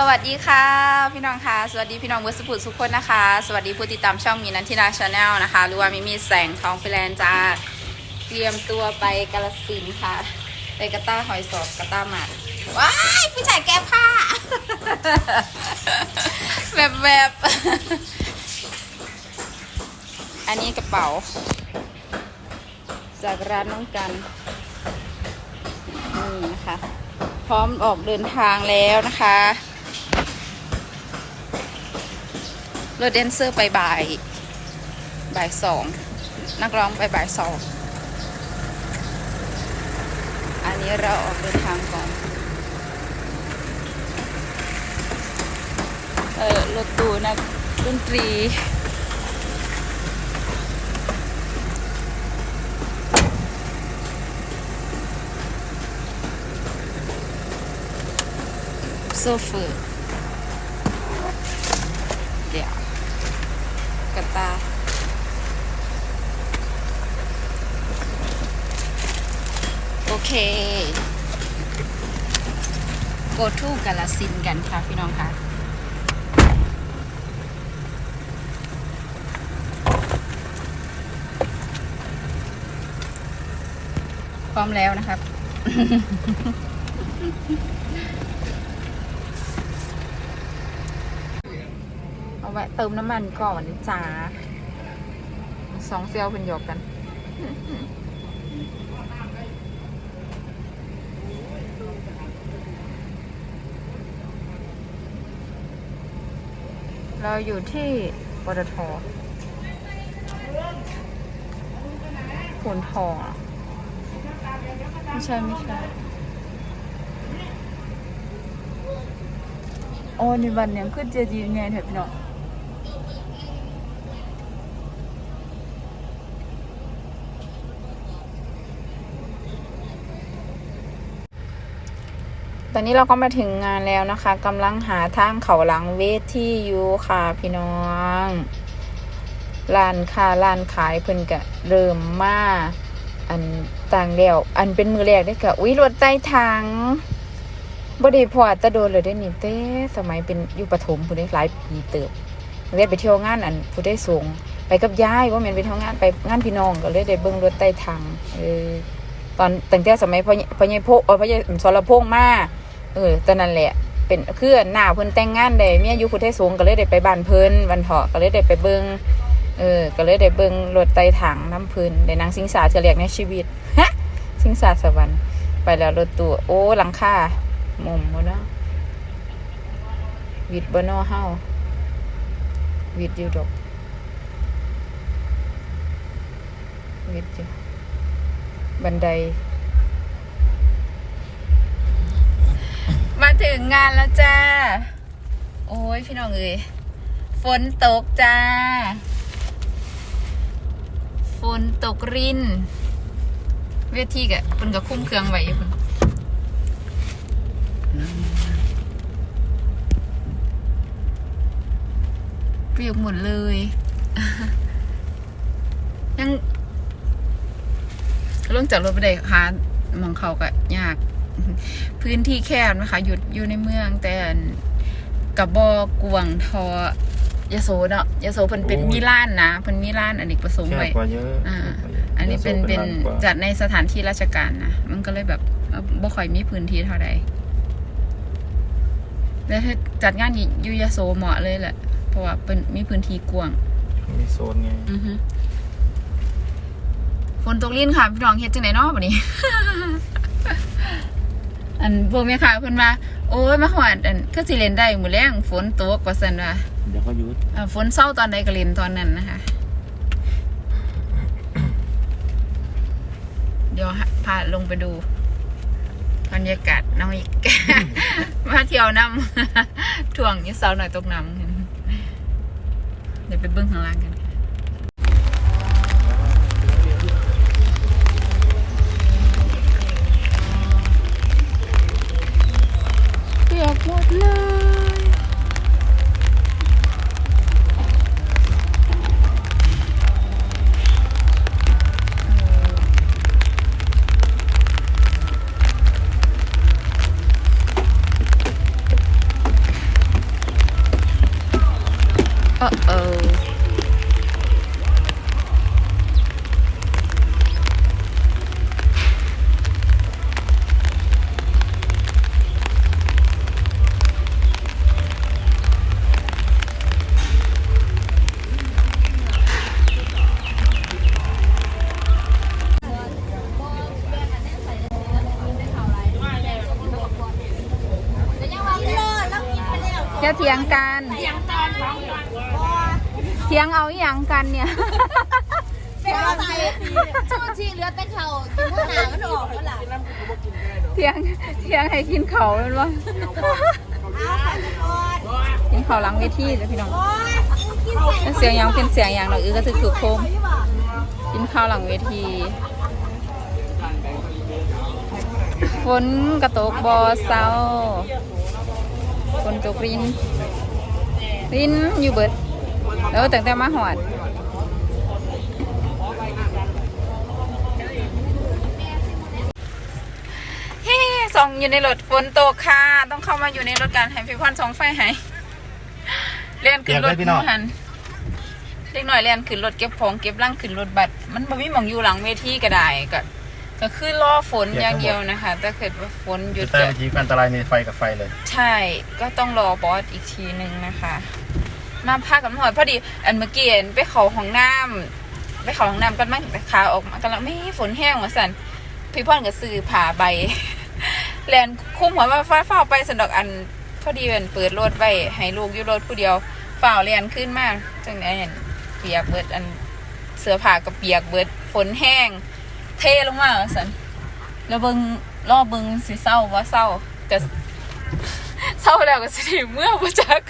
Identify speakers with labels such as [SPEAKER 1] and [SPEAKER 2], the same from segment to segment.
[SPEAKER 1] สวัสดีค่ะ พี่น้องค่ะ สวัสดีพี่น้องเวอร์สปุดทุกคนนะคะ สวัสดีผู้ติดตามช่องมีนันทินาชาแนลนะคะหรือว่ามิมีแสงทองฟิแลนจ้าเตรียมตัวไปกาลสินค่ะ ไปกระต้าหอยสอบกระต้าหมัดว้ายผู้ชายแก้ผ้าแบบแบบอันนี้กระเป๋า จากร้านน้องกันนี่นะคะ พร้อมออกเดินทางแล้วนะคะ รถแดนเซอร์ไปบ่ายบ่ายสองนักร้องไปบ่ายสองอันนี้เราออกเดินทางก่อนเออรถตู้นักดนตรีโซเฟอร์เดี๋ยวกระตา โอ เค go to กาลสินธุ์กันค่ะพี่น้องค่ะพร้อมแล้วนะครับ เอาไว้เติมน้ำมันก่อนจ้าสองเซลล์เป็นหยอกกัน เราอยู่ที่ปตทขนทองอะไม่ใช่ไม่ใช่โอ้ในวันเนี้ยขึ้นเจดีย์ไงเถอะพี่น้อง อนนี้เราก็มาถึงงานแล้วนะคะกำลังหาทางเขาหลังเวทีอยู่ค่ะพี่น้องร้านค้าร้านขายเพิ่นกะเริ่มมาอันต่างแล้วอันเป็นมือแรกได้กะอุ้ยรถใต้ทางบ่ได้พอแตะโดนเลยได้นี่เต้สมัยเป็นอยู่ประถมผู้ได้หลายปีเติบได้ไปเที่ยวงานอันผู้ได้สูงไปกับยายว่าแม่นไปเที่ยวงานไปงานพี่น้องก็เลยได้เบิ่งรถใต้ทางเออตอนตั้งแต่สมัยพ่อใหญ่พ่อใหญ่โพเออพ่อใหญ่สรพงษ์มา เออตอนนั้นแหละเป็นเคือนหน้าเพิ่นแต่งงานได้เมียอยู่ผู้ได้สูงก็เลยได้ไปบ้านเพิ่นวันเถาะก็เลยได้ไปเบิ่งเออ ก็เลยได้เบิ่งรถไต่ถังน้ำเพิ่นได้นั่งสิงสาเฉลียกในชีวิตฮะสิงสาสวรรค์ไปแล้วรถตู้โอ้หลังคามุมบ่เนาะวิดบ่เนอเฮาวิดอยู่ดอกวิดอยู่บันได มา ถึงงานแล้วจ้า โอ้ยพี่น้องเอ้ยฝนตกจ้า ฝนตกริน เวทีกะเพิ่นก็คุ้มเครื่องไว้อยู่เพิ่นเปียกหมดเลย ยังลงจากรถไปได้หามองเขาก็ยาก พื้นที่แคบนะคะหยุดอยู่ในเมืองแต่กับบอกวงทอยโสเนาะยโสเพิ่นเป็น
[SPEAKER 2] โอ้ย
[SPEAKER 1] มิล้านนะเพิ่นมิล้านอเนกประสงค์
[SPEAKER 2] แคบ
[SPEAKER 1] ไว้
[SPEAKER 2] กว่าเยอะ
[SPEAKER 1] อ่า
[SPEAKER 2] แคบกว่าเยะ
[SPEAKER 1] อันนี้เป็น
[SPEAKER 2] ยโส
[SPEAKER 1] เป็น
[SPEAKER 2] ล้ากว่า
[SPEAKER 1] จัดในสถานที่ราชการนะมันก็เลยแบบเอ่อบ่ค่อยมีพื้นที่เท่าใดแล้วถ้าจัดงานอยู่อยูยโสเหมาะเลยแหละ เพราะว่าเป็นมีพื้นที่กว้าง
[SPEAKER 2] มีโซนไง
[SPEAKER 1] อือฮึฝนตกลิ้นค่ะ พี่น้องเฮ็ดจังไดเนาะบัดนี้ อันพวกแม่ค้าเพิ่นว่า โอ้ยมาหอดอันก็สิเล่นได้มื้อแรงฝนตกว่าซั่นว่า
[SPEAKER 2] เดี๋ยวก็หยุด
[SPEAKER 1] อ่าฝนเศร้าตอนใดก็เล่นตอนนั้นนะคะ เดี๋ยวพาลงไปดูบรรยากาศน้องอีก มาเที่ยวน้ำ ถ่วงอยี่เสาหน่อยตกน้ำเดี๋ยวไปเบิ้งข้างล่างกันค่ะ อเออจะ เถียงกันเถียงเอาอหย่างกันเนี่ย
[SPEAKER 3] เป็นอะไรช่วงที่เหลือแต่เขากินข้าวหนามันออกแล้วล่ะ
[SPEAKER 1] เถียงเถียงให้กินเขาเป็นว่า
[SPEAKER 3] เอาไปก่อน
[SPEAKER 1] กินเขาหลังเวทีเลยพี่น้อง
[SPEAKER 3] โอ้ยกินใส่
[SPEAKER 1] เป็นเสียงหยังเป็นเสียงอย่างเราอื้อก็ถือถือโคมกินข้าวหลังเวที ฝนกระตกบอเศร้าฝนตกริน รินอยู่เบิด แล้วแต่งแต่มาหอดเฮ้ส่องอยู่ในรถฝนตกค่ะ ต้องเข้ามาอยู่ในรถกันให้พี่พรส่องไฟให้เล่นขึ้นรถ
[SPEAKER 2] เดี๋ยวเลยพี่น้อง
[SPEAKER 1] หันเล็กหน่อยเล่นขึ้นรถเก็บของเก็บร่างขึ้นรถบัตรมันบ่มีหมองอยู่หลังเวทีก็ได้ก็ก็คือรอฝนอย่างเดียวนะคะถ้าเกิดว่าฝนหยุ
[SPEAKER 2] จุ
[SPEAKER 1] ด
[SPEAKER 2] ดใต้
[SPEAKER 1] ก็
[SPEAKER 2] เมื่อกี้อันตรายมีไฟกับไฟเลย
[SPEAKER 1] ใช่ก็ต้องรอบอสอีกทีหนึ่งนะคะ มาพากับน่อยพอดี อันเมื่อกี้นไปเขาของน้ำไปเขาของน้ำกันมั้งแต่ขาออกมากำลังไม่ฝนแห้งมาสันพี่พ่อนก็ซื้อผ่าใบแลนคุ้มหัวว่าฟ้าเฝ้าไปสันดอกอัน พอดีเป็นเปิดรถไว้ให้ลูกอยู่รถผู้เดียวฝ่าเรียนขึ้นมากจังไดเห็นเปียกเบิดอันเสื้อผ้าก็เปียกเบิดฝนแห้ง เทลงมาว่าสันแล้วเบิงรอบเบิงสิเศร้าว่าเศร้าก็เศร้าแล้วก็สิเมื่อบ่จัก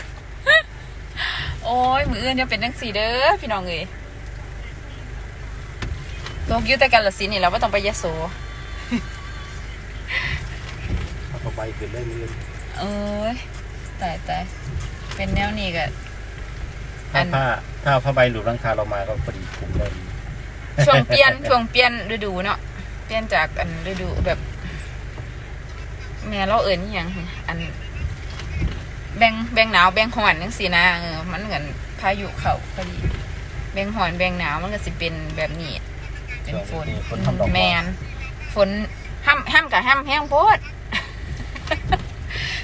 [SPEAKER 1] โอ้ย มืออื่นจะเป็นจังสีเด้อพี่น้องเอ้ยตกอยุ่แต่กันละสินนี่เราไม่ต้องไปยะโส
[SPEAKER 2] เอาไฟขึ้นได้มือ
[SPEAKER 1] เอ้ยตายตายเป็นแนวนี้ก็
[SPEAKER 2] ถ้าผ้าถ้าผ้าใบหลุดรังคาเรามาก็พอดีคุมได้ดี
[SPEAKER 1] ช่วงเปลี่ยนช่วงเปลี่ยนฤดูเนาะเปลี่ยนจากอันฤดูแบบ แม่เราเอิญอหย่างอัน แบ่งแบ่งหนาวแบ่งหอนจังสีนะเออมันเหมือนพายุเขาพอดี แบ่งหอนแบ่งหนาวมันก็สิเป็นแบบนี้ เป็นฝน
[SPEAKER 2] ฝนทำดอก
[SPEAKER 1] แมนฝนห้ามห้ามกับห้ามแห้งโพด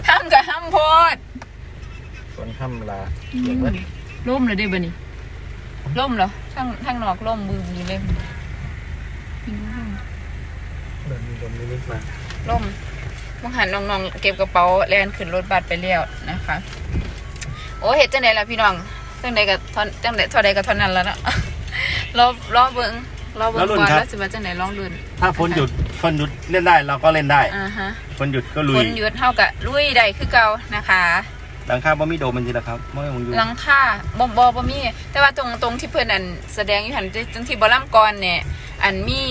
[SPEAKER 1] ห้ามกับห้ามโพด
[SPEAKER 2] ฝนค่ำลาเปียกเบิด
[SPEAKER 1] ร่มเลยได้บ่นี่ร่มเหรอทั้งทั้งนอกร่มมือมือเลย
[SPEAKER 2] เดินมีลมนิดๆมา
[SPEAKER 1] ร่ม มองหันน้องๆเก็บกระเป๋าแลนขึ้นรถบัสไปแล้วนะคะ โอ้เห็ดจังไดล่ะพี่น้องจังไดกับทอนจังไดเท่าใดกับเท่านั้นแล้วเนาะรอรอเบิ่งรอเบิ่งก่อนแล้วสิว่าจังไดลองดุน
[SPEAKER 2] ถ้าฝนหยุดฝนหยุดเล่นได้เราก็เล่นได้
[SPEAKER 1] อ่าฮะ
[SPEAKER 2] ฝนหยุดก็ลุ
[SPEAKER 1] ฝ
[SPEAKER 2] ย
[SPEAKER 1] นหยุดเท่ากับลุยได้คือเก่านะคะ
[SPEAKER 2] หลังคาบ่มีโดมมันจีนะครับไม่ต้องอยู่
[SPEAKER 1] หลังค่าบ่บ่บ่มี แต่ว่าตรงตรงที่เพิ่นอันแสดงอยู่หันตรงที่บ่ล่ำก่อนเนี่ยอันมี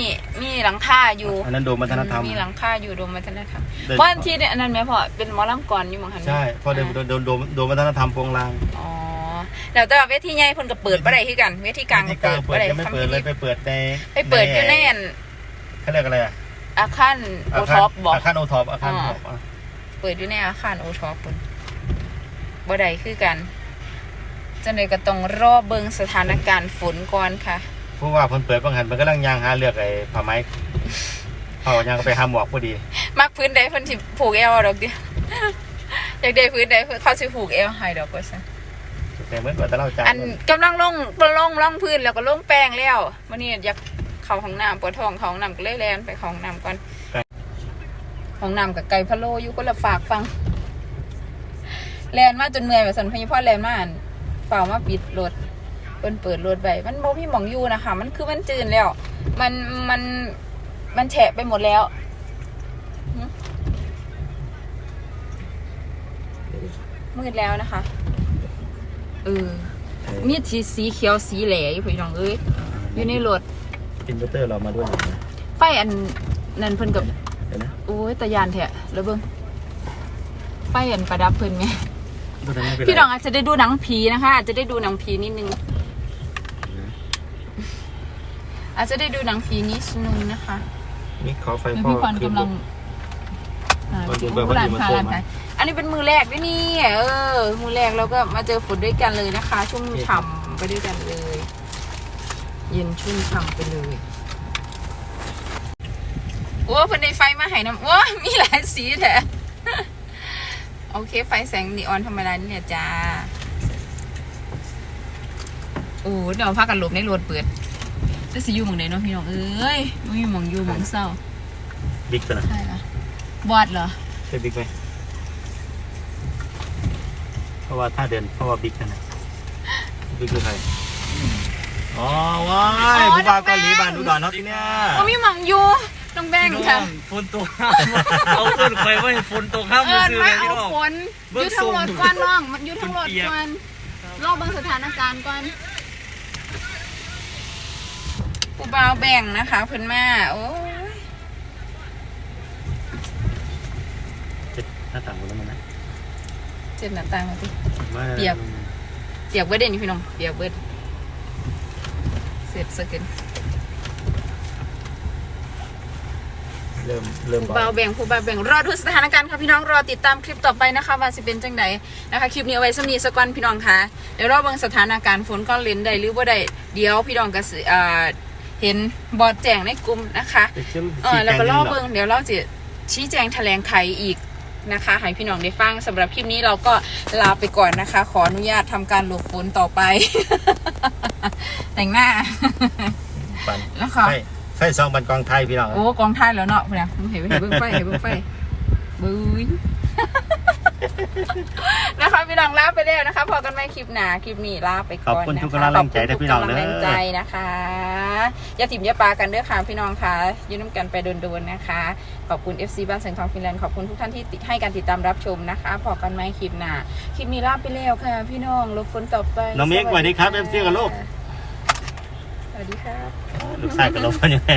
[SPEAKER 1] มีหลังคาอยู่
[SPEAKER 2] อันนั้นโดมวัฒนธรรม
[SPEAKER 1] มีหลังคาอยู่โดมวัฒนธรรม
[SPEAKER 2] เดิน
[SPEAKER 1] ว่าอันที่เนี่ยอันนั้นแม่พ่อเป็นหมอลำก่อนอยู่หมั้งหัน
[SPEAKER 2] ใช่เพอเดินโดนโดนโดมโดมวัฒนธรรมโปรงลาง
[SPEAKER 1] อ๋อแล้วแต่ว่าเวทีใหญ่เพิ่นก็เปิดบ่ได้คือกันเวทีกลางก็
[SPEAKER 2] ที่กลาง
[SPEAKER 1] เปิ
[SPEAKER 2] เปิ
[SPEAKER 1] ด
[SPEAKER 2] ด
[SPEAKER 1] บ่ได้
[SPEAKER 2] ยังไม่เปิดเลยไปเปิดใน
[SPEAKER 1] ไปเปิดอยู่ในอัน
[SPEAKER 2] เขาเรียกอะไรอะ
[SPEAKER 1] อาคารโอท็อปบอก
[SPEAKER 2] อาคารโอท็อปอาคาร
[SPEAKER 1] อ๋อ
[SPEAKER 2] โอท็อปอะ
[SPEAKER 1] เปิดอยู่ในอาคารโอท็อปเพิ่น บ่ได้คือกันจังไดก็ต้องรอเบิ่งสถานการณ์ฝนก่อนค่ะ
[SPEAKER 2] เพราะว่าเพิ่นเปิดบางหันมันก็ลังยางหาเลือกไอ้ผ้าไหมเขายางก็ไปหาหมวกพอดี
[SPEAKER 1] มักพื้นใดเพิ่นสิผูกเอวเอาดอกเดียวอยากได้พื้นใดเพิ่นเขาสิผูกเอวให้ดอกว่าซั่น
[SPEAKER 2] แต่เหมือนกับแต่เราจ่าย
[SPEAKER 1] อันกำลังลงลงล่องพื้นแล้วก็ลงแป้งแล้วมื้อนี้อยากเข้าห้องน้ำปวดท้องเข้าห้องน้ำก็เลยแล่นไปเข้าห้องน้ำก่อนห้องน้ำกับไก่พะโลอยู่ก็ละฝากฟัง แล่นมาจนเหนื่อยแบบสันพญพ่อแล่นมาอั่นฝ่าวมาปิดรถเปิ้นเปิดรถไว้มันบ่มีหมองอยู่นะคะ มันคือมันจืนแล้ว มันมันมันแฉะไปหมดแล้วมืดแล้วนะคะ เออ มีสีสีเขียวสีแหล่อยู่พี่น้องเอ้ยอยู่ในรถ
[SPEAKER 2] อินเวอร์เตอร์เรามาด้วยนะ
[SPEAKER 1] ไฟอันนั่นเพิ่นกับ
[SPEAKER 2] เห็นไหม
[SPEAKER 1] โอ้ยตะยานแท้แล้วเบิ่งไฟอันประดับเพิ่นไง
[SPEAKER 2] ตั วนั้นไม่เป็นไร
[SPEAKER 1] พี่น้องอาจจะได้ดูหนังผีนะคะ อาจจะได้ดูหนังผีนิดนึง อาจจะได้ดูหนังผีนิดนึงนะคะ
[SPEAKER 2] นี่ขอไฟ
[SPEAKER 1] แล้ว
[SPEAKER 2] พ่อ
[SPEAKER 1] พี่พร
[SPEAKER 2] ขึ้น
[SPEAKER 1] กำลัง
[SPEAKER 2] ลง
[SPEAKER 1] อ่า
[SPEAKER 2] พอดี
[SPEAKER 1] ผู้ร้าน
[SPEAKER 2] พอดี
[SPEAKER 1] ค้า
[SPEAKER 2] มาโทร
[SPEAKER 1] ร้าน
[SPEAKER 2] มา
[SPEAKER 1] ขายอันนี้เป็นมือแรกด้วยนี่เออ มือแรกเราก็มาเจอฝนด้วยกันเลยนะคะ ชุ่มฉ่ำไปด้วยกันเลย เย็นชุ่มฉ่ำไปเลยโอ้เพิ่นได้ไฟมาให้น้ำโอ้มีหลายสีแท้ โอเค ไฟแสงนีออนธรรมดานี่เนี่ยจ้าโอ้เดี๋ยวพากันหลบในรถเปิดจะสิอยู่หมองไหนเนาะพี่น้องเอ้ยไม่มีหมองอยู่หมองเศร้า
[SPEAKER 2] บิ๊กตัวน่ะ
[SPEAKER 1] ใช่เหรอบอดเหรอ
[SPEAKER 2] ใช่บิ๊กไหมเพราะว่าถ้าเดินเพราะว่าบิ๊กนั่นน่ะบิ๊กคือใครอ๋อว้ายผู้บ่าวเกาหลีบ้านอุดรเนาะที่เนี่ย
[SPEAKER 1] ก็มีหมองอยู่ น้องแบงค์ค่ะ
[SPEAKER 4] ฝนตกห้ามเอาเพื่อนใครว่าให้ฝนตกห้าม
[SPEAKER 1] เอิ
[SPEAKER 4] มือ
[SPEAKER 1] ญ
[SPEAKER 4] ซื้อ
[SPEAKER 1] มา
[SPEAKER 4] เลยพี่
[SPEAKER 1] เอา
[SPEAKER 4] น้อง
[SPEAKER 1] ฝนอ
[SPEAKER 4] เบิ่ง
[SPEAKER 1] ยู่ทั้งรถ
[SPEAKER 4] ทรง
[SPEAKER 1] ก่อนน้องมันอยู่ทั้งรถ
[SPEAKER 4] เปียก
[SPEAKER 1] ก่อนรอบเบิ่งสถานการณ์ก่อนผู้บ่าวแบ่งนะคะเพิ่นมาโอ้ย
[SPEAKER 2] เจ็ดหน้าต่างคนนั้นมันนะ
[SPEAKER 1] เจ็บหน้าต่างมาสิ
[SPEAKER 2] มา
[SPEAKER 1] เปียก เปียกเบิดเด่นพี่น้องเปียกเบิดเสร็จสกิน
[SPEAKER 2] เริ่มเริ่ม
[SPEAKER 1] ผู้บ่าวแบ่งผู้บ่าวแบ่งรอดูสถานการณ์ค่ะพี่น้องรอติดตามคลิปต่อไปนะคะว่าสิเป็นจังใดนะคะคลิปนี้เอาไว้สำนีสกอนพี่น้องค่ะเดี๋ยวรอเบิ่งสถานการณ์ฝนก็เล่นได้หรือบ่ได้เดี๋ยวพี่น้องก็สิอ่าเห็นบอดแจ้งในกลุ่มนะคะเออแล้วก็รอบเบิ่งเดี๋ยวเราจะชี้แจงแถลงไขอีกนะคะให้พี่น้องได้ฟังสำหรับคลิปนี้เราก็ลาไปก่อนนะคะ ขออนุญาตทำการหลบฝนต่อไป แต่งหน้า
[SPEAKER 2] ปัน
[SPEAKER 1] แล้วค่ะ
[SPEAKER 2] ไฟไฟซองบันกองไทยพี่น้อง
[SPEAKER 1] โอ้กองไทยแล้วเนาะเนี่ยเห็นเห็นเบิ่งไฟเห็นเบิ่งไฟบุ้ยนะคะพี่น้องลาไปแล้วนะคะพอกันใหม่คลิปหนาคลิปนี้ลาไปก่อน
[SPEAKER 2] ขอบคุณทุกกำลังใจนะพี่น้อง
[SPEAKER 1] ขบคุณทุกำลังใจนะคะอย่าถิ่มอย่าปากันเด้อค่ะพี่น้องค่ะยืนน้ำกันไปโดนๆนะคะ ขอบคุณ FC บ้านแสงทองฟินแลนด์ขอบคุณทุกท่านที่ให้การติดตามรับชมนะคะพอกันไหมคลิปหนาคลิปนี้ลาไปแล้วค่ะ พี่น้องลบฝนต่อไป
[SPEAKER 2] น้องเมฆสวัสดีครับ FC กับลูก
[SPEAKER 1] วัสดีครับ
[SPEAKER 2] ลูกชายกับเราเป็นยังไง